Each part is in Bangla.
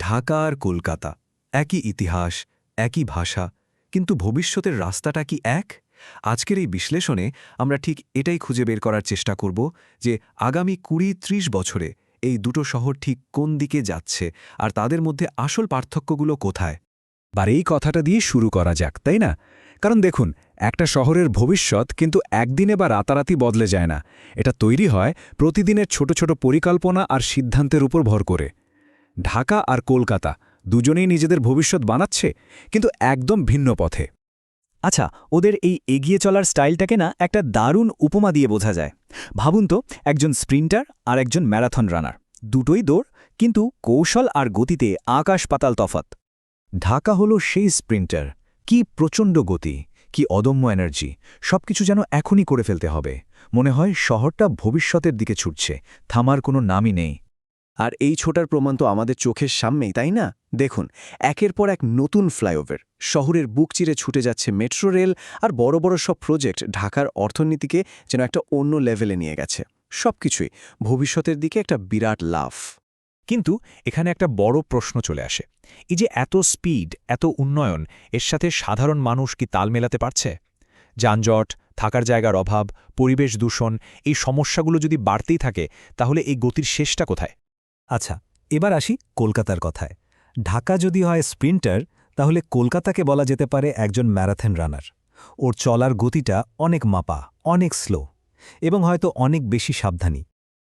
ঢাকা আর কলকাতা, একই ইতিহাস, একই ভাষা, কিন্তু ভবিষ্যতের রাস্তাটা কি এক? আজকের এই বিশ্লেষণে আমরা ঠিক এটাই খুঁজে বের করার চেষ্টা করব যে আগামী কুড়ি ত্রিশ বছরে এই দুটো শহর ঠিক কোন দিকে যাচ্ছে আর তাদের মধ্যে আসল পার্থক্যগুলো কোথায়? বার এই কথাটা দিয়ে শুরু করা যাক, তাই না? কারণ দেখুন, একটা শহরের ভবিষ্যৎ কিন্তু একদিনে বা রাতারাতি বদলে যায় না। এটা তৈরি হয় প্রতিদিনের ছোট ছোট পরিকল্পনা আর সিদ্ধান্তের উপর ভর করে। ঢাকা আর কলকাতা দুজনেই নিজেদের ভবিষ্যৎ বানাচ্ছে, কিন্তু একদম ভিন্ন পথে। আচ্ছা ওদের এই এগিয়ে চলার স্টাইলটাকে না একটা দারুণ উপমা দিয়ে বোঝা যায়। ভাবুন তো, একজন স্প্রিন্টার আর একজন ম্যারাথন রানার। দুটোই দৌড়, কিন্তু কৌশল আর গতিতে আকাশ পাতাল তফাত ঢাকা হলো সেই স্প্রিন্টার। কি প্রচণ্ড গতি, কি অদম্য এনার্জি, সবকিছু যেন এখনই করে ফেলতে হবে। মনে হয় শহরটা ভবিষ্যতের দিকে ছুটছে, থামার কোনো নামই নেই। আর এই ছোটার প্রমাণ তো আমাদের চোখের সামনেই, তাই না? দেখুন, একের পর এক নতুন ফ্লাইওভার। শহরের বুক চিরে ছুটে যাচ্ছে মেট্রো রেল আর বড় বড় সব প্রজেক্ট ঢাকার অর্থনীতিকে যেন একটা অন্য লেভেলে নিয়ে গেছে। সবকিছুই ভবিষ্যতের দিকে একটা বিরাট লাফ। কিন্তু এখানে একটা বড় প্রশ্ন চলে আসে। এই যে এত স্পিড, এত উন্নয়ন, এর সাথে সাধারণ মানুষ কি তাল মেলাতে পারছে? যানজট, থাকার জায়গার অভাব, পরিবেশ দূষণ, এই সমস্যাগুলো যদি বাড়তেই থাকে, তাহলে এই গতির শেষটা কোথায়? আচ্ছা এবার আসি কলকাতার কথায়। ঢাকা যদি হয় স্প্রিন্টার, তাহলে কলকাতাকে বলা যেতে পারে একজন ম্যারাথন রানার। ওর চলার গতিটা অনেক মাপা, অনেক স্লো, এবং হয়তো অনেক বেশি সাবধানী।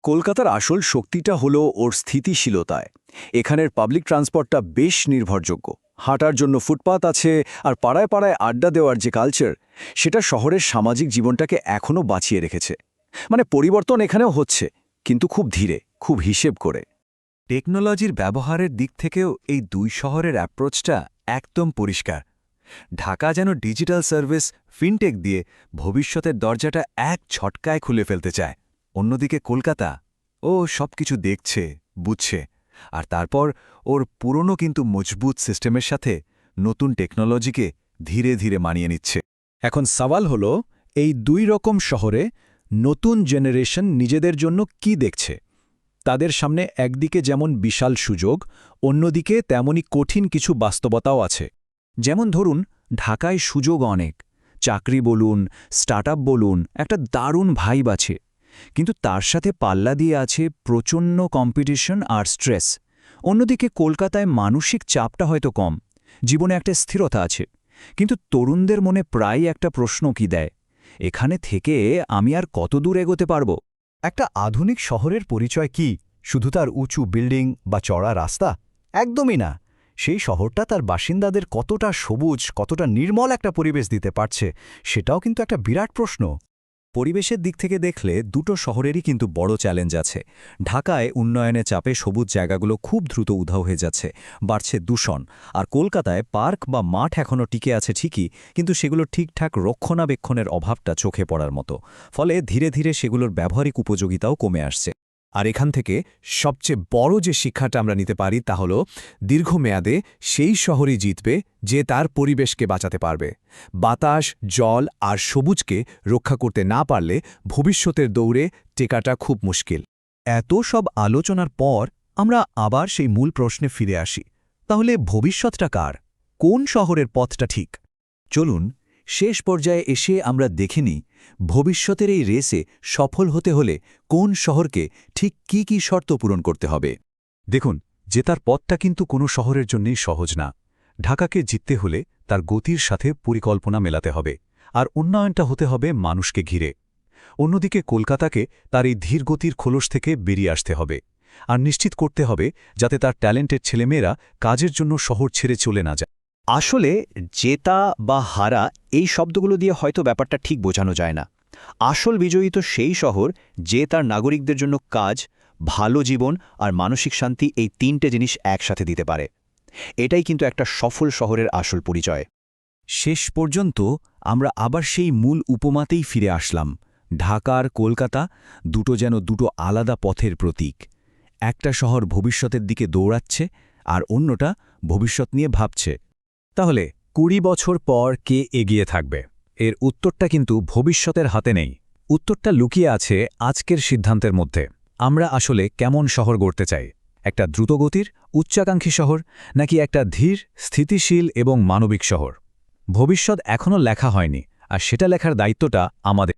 কলকাতার আসল শক্তিটা হলো ওর স্থিতিশীলতায়। এখানের পাবলিক ট্রান্সপোর্টটা বেশ নির্ভরযোগ্য। হাঁটার জন্য ফুটপাত আছে আর পাড়ায় পাড়ায় আড্ডা দেওয়ার যে কালচার সেটা শহরের সামাজিক জীবনটাকে এখনও বাঁচিয়ে রেখেছে। মানে পরিবর্তন এখানেও হচ্ছে, কিন্তু খুব ধীরে, খুব হিসেব করে। টেকনোলজির ব্যবহারের দিক থেকেও এই দুই শহরের অ্যাপ্রোচটা একদম পরিষ্কার। ঢাকা যেন ডিজিটাল সার্ভিস, ফিনটেক দিয়ে ভবিষ্যতের দরজাটা এক ছটকায় খুলে ফেলতে চায়। অন্যদিকে কলকাতা, ও সবকিছু দেখছে, বুঝছে, আর তারপর ওর পুরনো কিন্তু মজবুত সিস্টেমের সাথে নতুন টেকনোলজিকে ধীরে ধীরে মানিয়ে নিচ্ছে। এখন সওয়াল হল, এই দুই রকম শহরে নতুন জেনারেশন নিজেদের জন্য কি দেখছে? তাদের সামনে একদিকে যেমন বিশাল সুযোগ, অন্যদিকে তেমনি কঠিন কিছু বাস্তবতাও আছে। যেমন ধরুন, ঢাকায় সুযোগ অনেক। চাকরি বলুন স্টার্ট বলুন, একটা দারুণ ভাইব আছে। কিন্তু তার সাথে পাল্লা দিয়ে আছে প্রচণ্ড কম্পিটিশন আর স্ট্রেস। অন্যদিকে কলকাতায় মানসিক চাপটা হয়তো কম। জীবনে একটা স্থিরতা আছে। কিন্তু তরুণদের মনে প্রায় একটা প্রশ্ন কি দেয়? এখানে থেকে আমি আর কত দূর এগোতে পারব? একটা আধুনিক শহরের পরিচয় কি? শুধু তার উঁচু বিল্ডিং বা চড়া রাস্তা? একদমই না। সেই শহরটা তার বাসিন্দাদের কতটা সবুজ, কতটা নির্মল একটা পরিবেশ দিতে পারছে, সেটাও কিন্তু একটা বিরাট প্রশ্ন। পরিবেশের দিক থেকে দেখলে দুটো শহরেরই কিন্তু বড় চ্যালেঞ্জ আছে। ঢাকায় উন্নয়নে চাপে সবুজ জায়গাগুলো খুব দ্রুত উধাও হয়ে যাচ্ছে, বাড়ছে দূষণ। আর কলকাতায় পার্ক বা মাঠ এখনও টিকে আছে ঠিকই, কিন্তু সেগুলো ঠিকঠাক রক্ষণাবেক্ষণের অভাবটা চোখে পড়ার মতো। ফলে ধীরে ধীরে সেগুলোর ব্যবহারিক উপযোগিতাও কমে আসছে। আর এখান থেকে সবচেয়ে বড় যে শিক্ষাটা আমরা নিতে পারি তা হল দীর্ঘমেয়াদে সেই শহরই জিতবে যে তার পরিবেশকে বাঁচাতে পারবে। বাতাস, জল আর সবুজকে রক্ষা করতে না পারলে ভবিষ্যতের দৌড়ে টেকাটা খুব মুশকিল। এত সব আলোচনার পর আমরা আবার সেই মূল প্রশ্নে ফিরে আসি, তাহলে ভবিষ্যৎটা কার? কোন শহরের পথটা ঠিক? চলুন, শেষ পর্যায়ে এসে আমরা দেখে নিই ভবিষ্যতের এই রেসে সফল হতে হলে কোন শহরকে ঠিক কি কি শর্ত পূরণ করতে হবে? দেখুন, জেতার পথটা কিন্তু কোনো শহরের জন্যই সহজ না। ঢাকাকে জিততে হলে তার গতির সাথে পরিকল্পনা মেলাতে হবে, আর উন্নয়নটা হতে হবে মানুষকে ঘিরে। অন্যদিকে কলকাতাকে তার এই ধীর গতির খোলস থেকে বেরিয়ে আসতে হবে, আর নিশ্চিত করতে হবে যাতে তার ট্যালেন্টের ছেলেমেয়েরা কাজের জন্য শহর ছেড়ে চলে না যায়। আসলে জেতা বা হারা এই শব্দগুলো দিয়ে হয়তো ব্যাপারটা ঠিক বোঝানো যায় না। আসল বিজয়ী তো সেই শহর যে তার নাগরিকদের জন্য কাজ, ভালো জীবন আর মানসিক শান্তি এই তিনটে জিনিস একসাথে দিতে পারে। এটাই কিন্তু একটা সফল শহরের আসল পরিচয়। শেষ পর্যন্ত আমরা আবার সেই মূল উপমাতেই ফিরে আসলাম ঢাকার কলকাতা দুটো যেন দুটো আলাদা পথের প্রতীক। একটা শহর ভবিষ্যতের দিকে দৌড়াচ্ছে আর অন্যটা ভবিষ্যৎ নিয়ে ভাবছে। তাহলে কুড়ি বছর পর কে এগিয়ে থাকবে? এর উত্তরটা কিন্তু ভবিষ্যতের হাতে নেই। উত্তরটা লুকিয়ে আছে আজকের সিদ্ধান্তের মধ্যে। আমরা আসলে কেমন শহর গড়তে চাই? একটা দ্রুতগতির, উচ্চাকাঙ্ক্ষী শহর, নাকি একটা ধীর, স্থিতিশীল এবং মানবিক শহর? ভবিষ্যৎ এখনও লেখা হয়নি, আর সেটা লেখার দায়িত্বটা আমাদের